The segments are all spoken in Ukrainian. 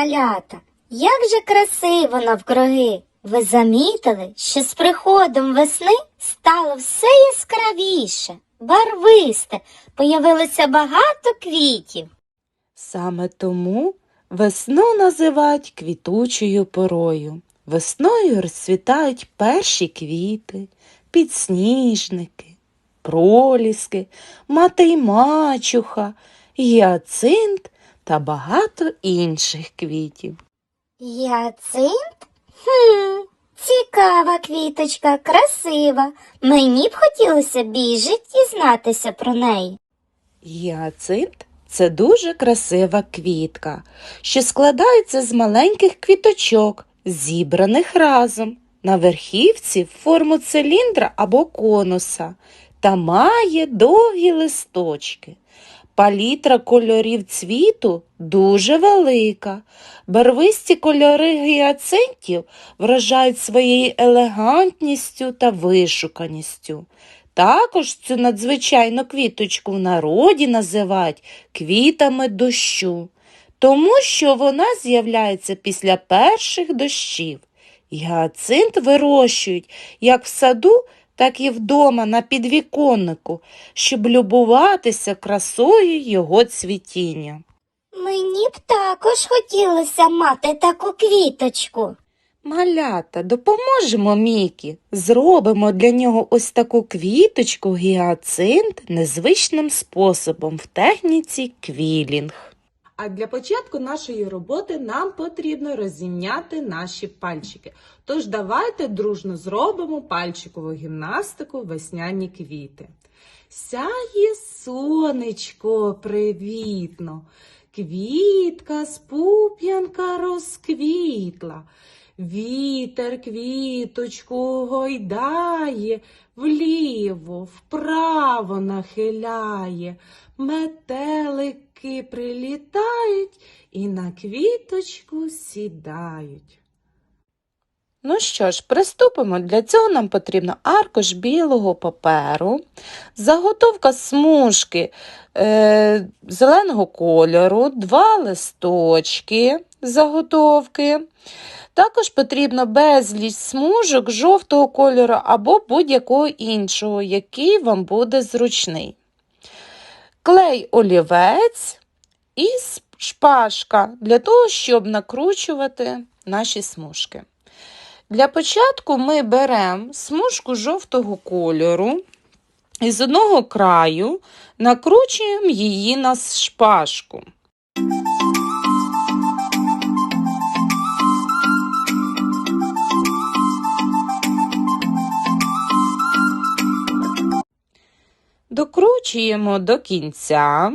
малята, як же красиво навкруги. Ви замітили, що з приходом весни стало все яскравіше, барвисте, появилося багато квітів. Саме тому весну називають квітучою порою. Весною розцвітають перші квіти, підсніжники, проліски, мати й мачуха, гіацинт та багато інших квітів. Яцинт? Хм, цікава квіточка, красива. Мені б хотілося більше дізнатися про неї. Гіацинт це дуже красива квітка, що складається з маленьких квіточок, зібраних разом на верхівці в форму циліндра або конуса та має довгі листочки. Палітра кольорів цвіту дуже велика. Барвисті кольори гіацинтів вражають своєю елегантністю та вишуканістю. Також цю надзвичайну квіточку в народі називають квітами дощу, тому що вона з'являється після перших дощів. Гіацинт вирощують як в саду, так і вдома на підвіконнику, щоб любуватися красою його цвітіння. Мені б також хотілося мати таку квіточку. Малята, допоможемо Мікі. Зробимо для нього ось таку квіточку гіацинт незвичним способом в техніці квілінг. А для початку нашої роботи нам потрібно розім'яти наші пальчики. Тож давайте дружно зробимо пальчикову гімнастику весняні квіти. Сяє сонечко привітно, квітка з пуп'янка розквітла. Вітер квіточку гойдає, вліво, вправо нахиляє, метелики прилітають і на квіточку сідають. Ну що ж, приступимо. Для цього нам потрібно аркуш білого паперу, заготовка смужки е, зеленого кольору, два листочки заготовки. Також потрібно безліч смужок жовтого кольору або будь-якого іншого, який вам буде зручний. Клей олівець і шпажка для того, щоб накручувати наші смужки. Для початку ми беремо смужку жовтого кольору і з одного краю накручуємо її на шпажку. Докручуємо до кінця,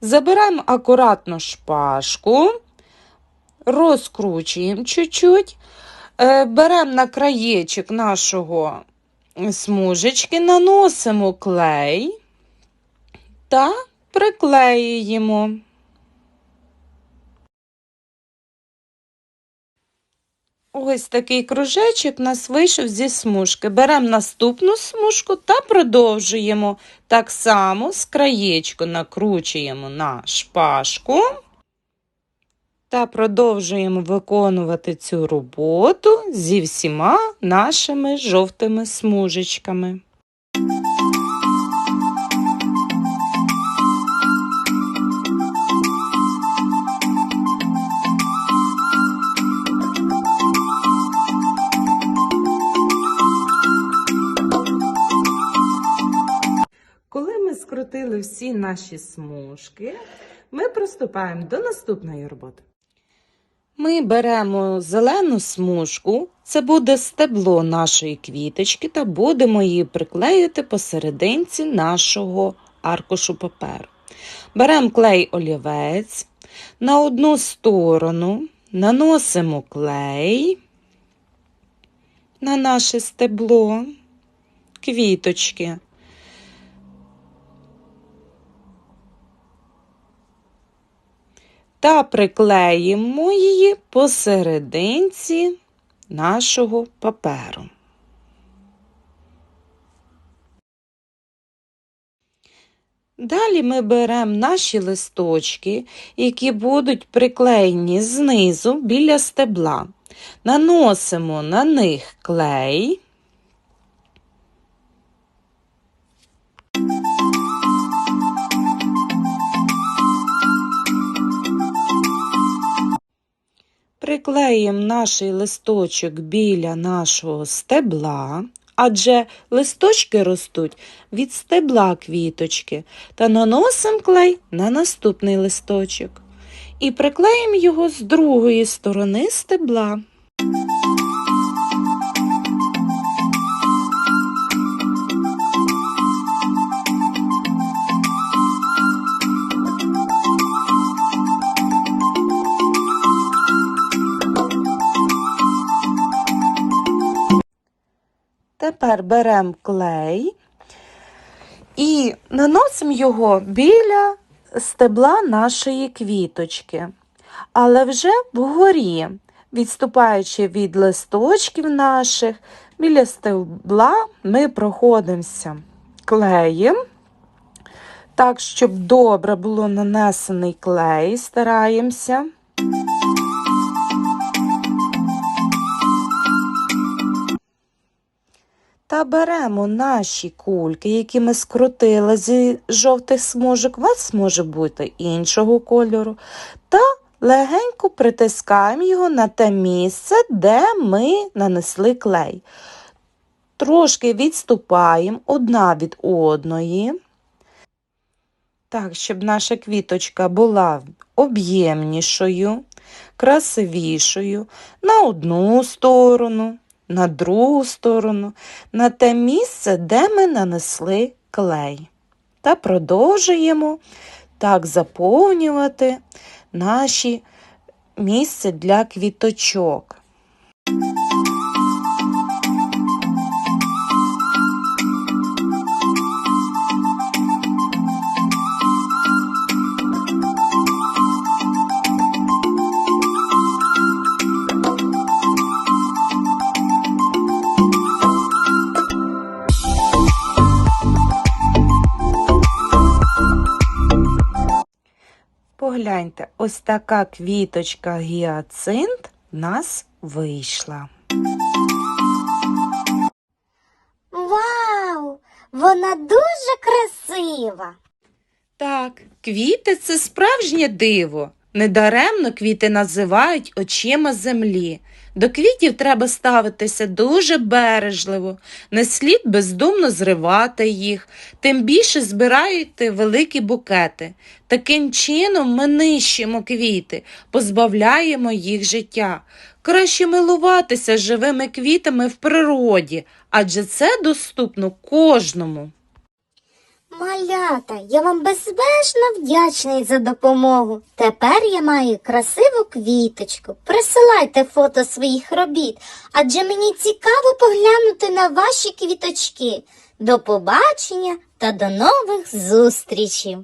забираємо акуратно шпажку, розкручуємо чуть-чуть, е, беремо на краєчок нашого смужечки, наносимо клей та приклеюємо. Ось такий кружечок у нас вийшов зі смужки. Беремо наступну смужку та продовжуємо. Так само з краєчку накручуємо на шпажку та продовжуємо виконувати цю роботу зі всіма нашими жовтими смужечками. Скрутили всі наші смужки, ми приступаємо до наступної роботи. Ми беремо зелену смужку, це буде стебло нашої квіточки, та будемо її приклеювати посерединці нашого аркушу паперу. Беремо клей олівець, на одну сторону наносимо клей на наше стебло, квіточки. Та приклеїмо її посерединці нашого паперу. Далі ми беремо наші листочки, які будуть приклеєні знизу біля стебла. Наносимо на них клей. Приклеїмо наш листочок біля нашого стебла, адже листочки ростуть від стебла квіточки, та наносимо клей на наступний листочок і приклеїмо його з другої сторони стебла. Тепер беремо клей і наносимо його біля стебла нашої квіточки, але вже вгорі, відступаючи від листочків наших, біля стебла ми проходимося клеєм. Так, щоб добре було нанесений клей, стараємося. Та беремо наші кульки, які ми скрутили зі жовтих смужок, вас може бути іншого кольору, та легенько притискаємо його на те місце, де ми нанесли клей. Трошки відступаємо одна від одної, так, щоб наша квіточка була об'ємнішою, красивішою на одну сторону на другу сторону, на те місце, де ми нанесли клей. Та продовжуємо так заповнювати наші місце для квіточок. Погляньте, ось така квіточка гіацинт в нас вийшла. Вау! Вона дуже красива. Так, квіти це справжнє диво. Недаремно квіти називають очима землі. До квітів треба ставитися дуже бережливо, не слід бездумно зривати їх, тим більше збирайте великі букети. Таким чином ми нищимо квіти, позбавляємо їх життя. Краще милуватися живими квітами в природі, адже це доступно кожному. Малята, я вам безмежно вдячний за допомогу. Тепер я маю красиву квіточку. Присилайте фото своїх робіт, адже мені цікаво поглянути на ваші квіточки. До побачення та до нових зустрічей!